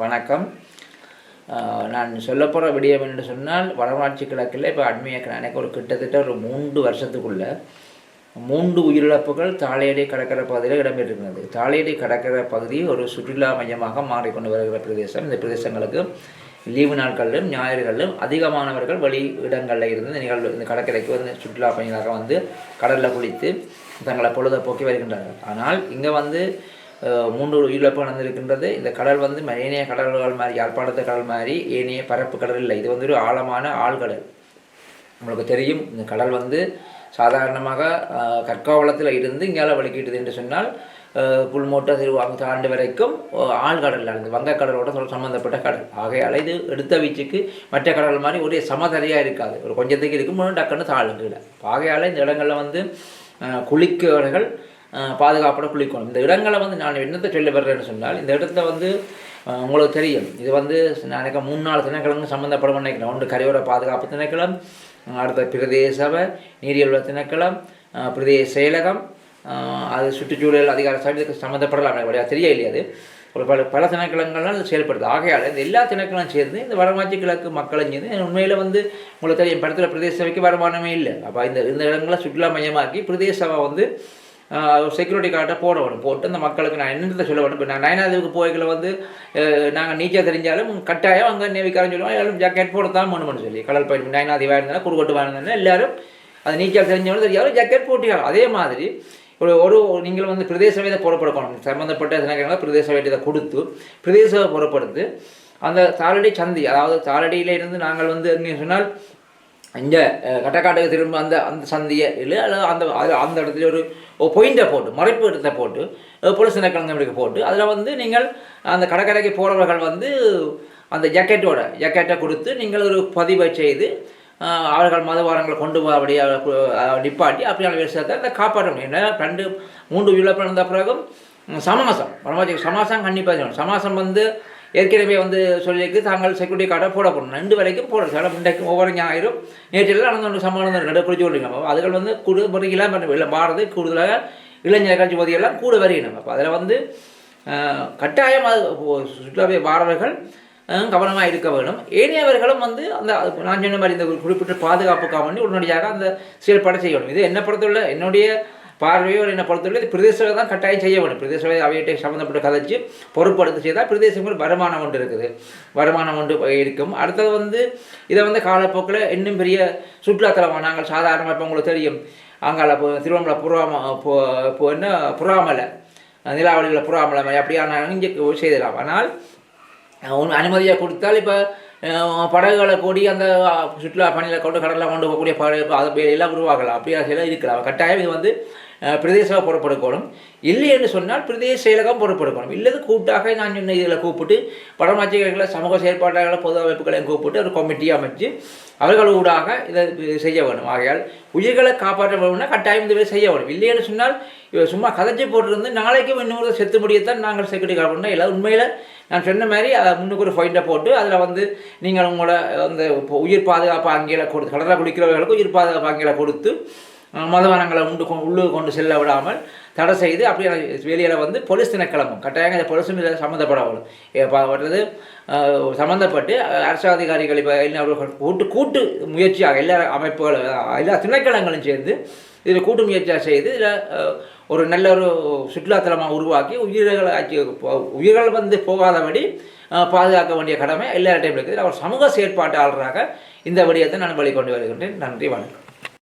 வணக்கம். நான் சொல்ல போகிற விடியம் என்று சொன்னால் வடமாட்சி கிழக்கில் இப்போ அண்மைய எனக்கு ஒரு கிட்டத்தட்ட ஒரு மூன்று வருஷத்துக்குள்ள மூன்று உயிரிழப்புகள் தாளையடி கடற்கரை பகுதியில் இடம்பெற்றிருக்கிறது. தாளையடி கடற்கரை பகுதி ஒரு சுற்றுலா மையமாக மாறிக்கொண்டு வருகிற பிரதேசம். இந்த பிரதேசங்களுக்கு லீவு நாட்களிலும் ஞாயிறுகளிலும் அதிகமானவர்கள் வெளி இடங்களில் இருந்து இந்த நிகழ்வு இந்த கடற்கரைக்கு வந்து சுற்றுலா பயணிகளாக வந்து கடலில் குளித்து தங்களை பொழுதை போக்கி வருகின்றார்கள். ஆனால் இங்கே வந்து மூன்று உயிரிழப்பு நடந்திருக்கின்றது இந்த கடல் வந்து ஏனைய கடல்கள் மாதிரி யாழ்ப்பாணத்து கடல் மாதிரி ஏனைய பரப்பு கடல் இல்லை. இது வந்து ஒரு ஆழமான ஆழ்கடல் உங்களுக்கு தெரியும் இந்த கடல் வந்து சாதாரணமாக கற்காவளத்தில் இருந்து இங்கால வலிக்கிட்டது என்று சொன்னால் புல்மோட்டை திருவாங்க ஆண்டு வரைக்கும் அஹ், ஆழ்கடல் அந்த வங்கக்கடலோட சம்மந்தப்பட்ட கடல். ஆகையால் இது எடுத்த வீச்சுக்கு மற்ற கடல் மாதிரி ஒரே சமதரையாக இருக்காது. ஒரு கொஞ்சத்துக்கு இருக்கும் டக்குன்னு தாழும் கீழே. ஆகையால் இந்த இடங்களில் வந்து அஹ், குளிக்கிறவர்கள் பாதுகாப்போட குளிக்கணும். இந்த இடங்களை வந்து நான் என்னத்தை சொல்ல வர்றேன்னு சொன்னால் இந்த இடத்த வந்து உங்களுக்கு தெரியும். இது வந்து நான் நினைக்க மூணு நாலு திணைக்கிழங்கு சம்மந்தப்படும் நினைக்கிறேன். ஒன்று கரையோர பாதுகாப்பு திணைக்களம் அடுத்த பிரதேச சபை திணைக்களம் பிரதேச செயலகம் அது சுற்றுச்சூழல் அதிகார சபை சம்மந்தப்படலாம் எனக்கு தெரிய இல்லையாது ஒரு பல பல திணைக்களங்கள்லாம் செயல்படுது. ஆகையால் இந்த எல்லா திணைக்களும் சேர்ந்து இந்த வடமாட்சி கிழக்கு மக்களும் சேர்ந்து உண்மையில் வந்து உங்களுக்கு தெரியும். படத்தில் பிரதேச சபைக்கு வருமானமே இல்லை. அப்போ இந்த இந்த இடங்களை சுற்றுலா மையமாக்கி பிரதேச சபை வந்து செக்யூரிட்டி கார்டை போட வேணும். போட்டு அந்த மக்களுக்கு நான் என்னத்தை சொல்ல வேணும்? இப்போ நான் நயனாதேவுக்கு போய்களை வந்து நாங்கள் நீச்சல் தெரிஞ்சாலும் கட்டாயம் அங்கே நேவிக்காரன் சொல்லுவாங்க எல்லாரும் ஜாக்கெட் போடத்தான் வேணும்னு சொல்லி. கடல் பயிர் நயனாதி வாழ்ந்தாலும் குறுக்கோட்டு வாழ்ந்தாலும் எல்லாரும் அது நீச்சல் தெரிஞ்சவங்க தெரியாலும் ஜாக்கெட் போட்டியாகும் அதே மாதிரி ஒரு ஒரு நீங்கள் வந்து பிரதேச வேதை புறப்படுத்தணும் சம்மந்தப்பட்ட தினங்களை பிரதேச வேண்டியதை கொடுத்து பிரதேச புறப்படுத்து அந்த தாளடி சந்தி அதாவது தாளடியில இருந்து நாங்கள் வந்து எங்கே சொன்னால் இங்கே கட்டக்காட்டுக்கு திரும்ப அந்த அந்த சந்தையை இல்லை அல்லது அந்த அது அந்த இடத்துல ஒரு பொயிண்டை போட்டு மறைப்பு இடத்தை போட்டு பொலிஸ் கிழங்கு போட்டு அதில் வந்து நீங்கள் அந்த கடற்கரைக்கு போகிறவர்கள் வந்து அந்த ஜக்கெட்டோட ஜக்கெட்டை கொடுத்து நீங்கள் ஒரு பதிவை செய்து அவர்கள் மதுபானங்களை கொண்டு போகபடி நிப்பாட்டி அப்படியான விஷயத்தை அதை காப்பாற்ற முடியும் ஏன்னா ரெண்டு மூன்று இழப்பு நடந்த பிறகும் சமாசம் பரமாச்சி சமாசம் கண்டிப்பாக சமாசம் வந்து ஏற்கனவே வந்து சொல்லியிருக்கு தாங்கள் செக்யூரிட்டி கார்டை போட போடணும் ரெண்டு வரைக்கும் போடணும். சில இன்றைக்கு ஒவ்வொரு ஞாயிறும் நேற்றில் நடந்த சமாளம் ரெண்டு குடிச்சு கொள்றீங்க அதுகள் வந்து கூடு முறையெல்லாம் பண்ண இல்லை பாரது கூடுதலாக இளைஞர்கள் ஜோதியெல்லாம் கூட வரையணும் அப்போ அதில் வந்து கட்டாயம் அது சுற்றுலாவை வாரவர்கள் கவனமாக இருக்க வேண்டும். ஏனையவர்களும் வந்து அந்த நான் சொன்ன மாதிரி இந்த குறிப்பிட்ட பாதுகாப்புக்காக வேண்டி உடனடியாக அந்த செயல்பாடு செய்யணும் இது என்ன பொறுத்தவரை என்னுடைய பார்வையோ என்ன பொறுத்தவரை பிரதேசங்கள் தான் கட்டாயம் செய்ய வேண்டும். பிரதேச அவையிட்ட சம்மந்தப்பட்ட கதைச்சு பொறுப்படுத்த செய்தால் பிரதேசங்கள் வருமானம் ஒன்று இருக்குது. வருமானம் ஒன்று இருக்கும். அடுத்தது வந்து இதை வந்து காலப்போக்கில் இன்னும் பெரிய சுற்றுலாத்தலமாக நாங்கள் சாதாரணமாக இப்போ உங்களுக்கு தெரியும். அங்கால திருவண்ணாமலை புறாம இப்போ என்ன புறாமலை. நிலாவளியில் புறாமலை மாதிரி அப்படியான இங்கே செய்தலாம். ஆனால் ஒன்று அனுமதியை கொடுத்தால் இப்போ படகுகளை கூடி அந்த சுற்றுலா பணியில் கொண்டு கடலில் கொண்டு போகக்கூடிய படகு அது எல்லாம் உருவாகலாம். அப்படியா சில இருக்கலாம். கட்டாயம் இது வந்து பிரதேசமாக பொறுப்படுக்கணும். இல்லை என்று சொன்னால் பிரதேச செயலகம் பொறுப்படுக்கணும். இல்லது கூட்டாக நான் சொன்ன இதில் கூப்பிட்டு படமாட்சிகளை சமூக செயற்பாட்டாளர்களை பொது அமைப்புகளையும் கூப்பிட்டு ஒரு கமிட்டி அமைச்சு அவர்கள் ஊடாக இதை செய்ய வேணும் ஆகையால் உயிர்களை காப்பாற்ற வேணும்னா கட்டாயம் இந்த செய்ய வேணும் இல்லைன்னு சொன்னால் இவ சும்மா கதைச்சி போட்டிருந்து நாளைக்கு இன்னொரு செத்து முடியத்தான் நாங்கள் செக்யூரிட்டி கார்டு எல்லாம் இல்லை உண்மையில் நான் சொன்ன மாதிரி அதை முன்னுக்கு ஒரு ஃபைண்டை போட்டு அதில் வந்து நீங்கள் உங்களோட அந்த உயிர் பாதுகாப்பு அங்கேயில கொடுத்து கடலில் குளிக்கிறவர்களுக்கு உயிர் பாதுகாப்பு அங்கேயில கொடுத்து அஹ், உண்டு கொ- கொண்டு செல்ல விடாமல் தடை செய்து அப்படியே வெளியில் வந்து போலீஸ் தினக்கிழமும் கட்டாயம் இந்த போலீஸும் இதில் சம்மந்தப்பட வேணும் சம்மந்தப்பட்டு அரசு அதிகாரிகள் இப்போ அவர்கள் கூட்டு கூட்டு முயற்சியாக எல்லா அமைப்புகளும் எல்லா திணைக்களங்களும் சேர்ந்து இதில் கூட்டு முயற்சியாக செய்து இதில் ஒரு நல்ல ஒரு சுற்றுலாத்தலமாக உருவாக்கி உயிர்களை ஆக்கி- உயிர்கள் வந்து போகாதபடி பாதுகாக்க வேண்டிய கடமை எல்லா டைம் இருக்குது. அவர் சமூக செயற்பாட்டாளராக இந்த விடயத்தை நான் வெளிக்கொண்டு வருகின்றேன். நன்றி வணக்கம்.